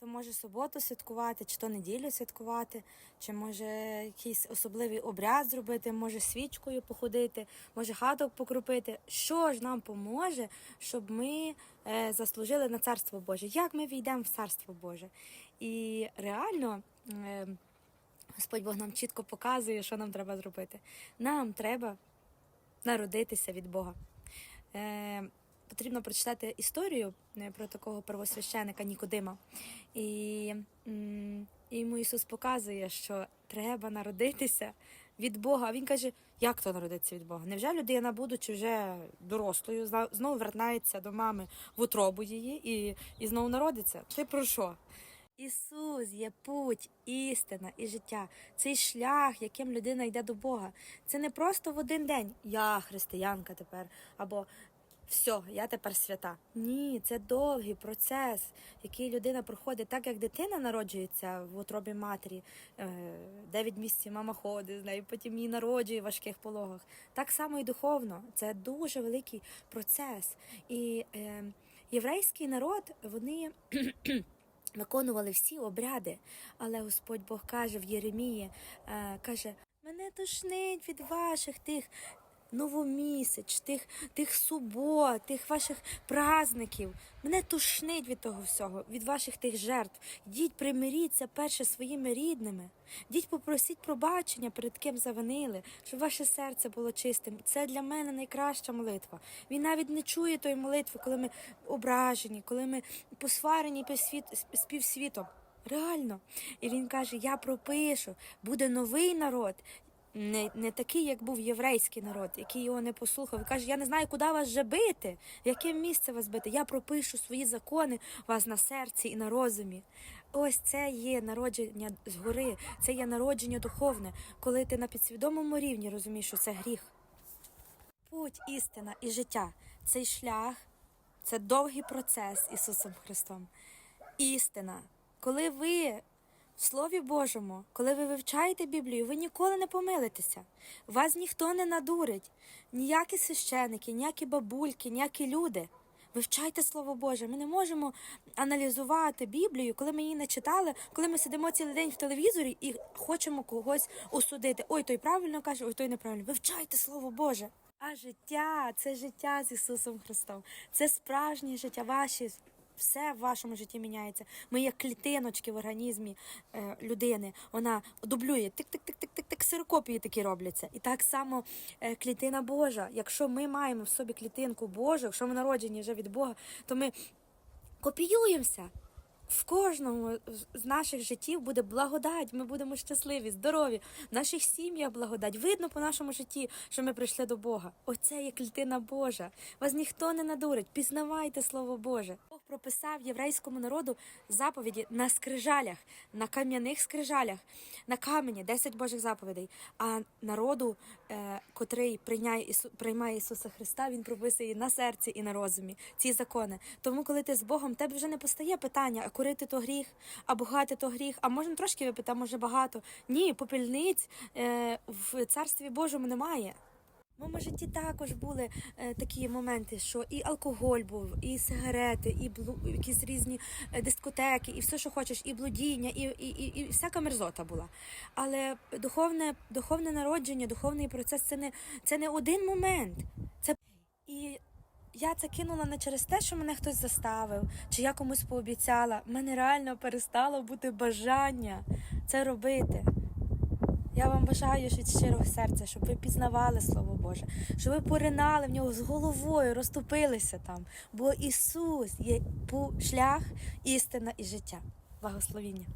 То може суботу святкувати, чи то неділю святкувати, чи може якийсь особливий обряд зробити, може свічкою походити, може хаток покропити. Що ж нам поможе, щоб ми е, заслужили на царство Боже? Як ми війдемо в царство Боже? І реально. Е, Господь Бог нам чітко показує, що нам треба зробити. Нам треба народитися від Бога. Е, потрібно прочитати історію е, про такого первосвященика Нікодима. І, йому Ісус показує, що треба народитися від Бога. А Він каже, як то народитися від Бога? Невже людина, будучи вже дорослою, знову вертається до мами в утробу її і, і знову народиться? Ти про що? Ісус є путь, істина і життя. Цей шлях, яким людина йде до Бога. Це не просто в один день я християнка тепер, або все, я тепер свята. Ні, це довгий процес, який людина проходить, так як дитина народжується в утробі матері. Е, Дев'ять місяців мама ходить з нею, потім її народжує в важких пологах. Так само і духовно. Це дуже великий процес. І е, єврейський народ, вони. виконували всі обряди. Але Господь Бог каже в Єремії, е, каже, мене тошнить від ваших тих новомісяч, тих, тих субот, тих ваших праздників. Мене тошнить від того всього, від ваших тих жертв. Йдіть, примиріться перше своїми рідними. Йдіть, попросіть пробачення перед ким завинили, щоб ваше серце було чистим. Це для мене найкраща молитва. Він навіть не чує тої молитви, коли ми ображені, коли ми посварені півсвіт- з. Реально. І він каже: Я пропишу, буде новий народ. Не, не такий, як був єврейський народ, який його не послухав. Каже, я не знаю, куди вас же бити, в яке місце вас бити. Я пропишу свої закони вас на серці і на розумі. Ось це є народження згори, це є народження духовне, коли ти на підсвідомому рівні розумієш, що це гріх. Путь, істина і життя цей шлях це довгий процес Ісусом Христом. Істина. Коли ви в Слові Божому, коли ви вивчаєте Біблію, ви ніколи не помилитеся. Вас ніхто не надурить. Ніякі священики, ніякі бабульки, ніякі люди. Вивчайте Слово Боже. Ми не можемо аналізувати Біблію, коли ми її не читали, коли ми сидимо цілий день в телевізорі і хочемо когось осудити. Ой, той правильно каже, ой, той неправильно. Вивчайте Слово Боже. А життя це життя з Ісусом Христом. Це справжнє життя. Ваші все в вашому житті міняється. Ми як клітиночки в організмі е, людини. Вона дублює тик-тик-тик-тик-тик, сирокопії такі робляться. І так само е, клітина Божа. Якщо ми маємо в собі клітинку Божу, якщо ми народжені вже від Бога, то ми копіюємося. В кожному з наших життів буде благодать. Ми будемо щасливі, здорові. В наших сім'ях благодать. Видно по нашому житті, що ми прийшли до Бога. Оце є клітина Божа. Вас ніхто не надурить. Пізнавайте Слово Боже. Бог прописав єврейському народу заповіді на скрижалях, на кам'яних скрижалях, на камені 10 Божих заповідей. А народу, е, котрий прийняє приймає Ісуса Христа, Він прописує на серці і на розумі ці закони. Тому, коли ти з Богом, тебе вже не постає питання, курити то гріх, а бухати то гріх, а можна трошки випити, а може багато. Ні, попільниць е, в царстві Божому немає. В моєму житті також були е, такі моменти, що і алкоголь був, і сигарети, і блу, якісь різні е, дискотеки, і все, що хочеш, і блудіння, і, і, і, і всяка мерзота була. Але духовне, духовне народження, духовний процес це не, це не один момент. Це і я це кинула не через те, що мене хтось заставив, чи я комусь пообіцяла. В мене реально перестало бути бажання це робити. Я вам бажаю від щирого серця, щоб ви пізнавали Слово Боже, щоб ви поринали в нього з головою, розтопилися там. Бо Ісус є шлях, істина і життя. Благословіння.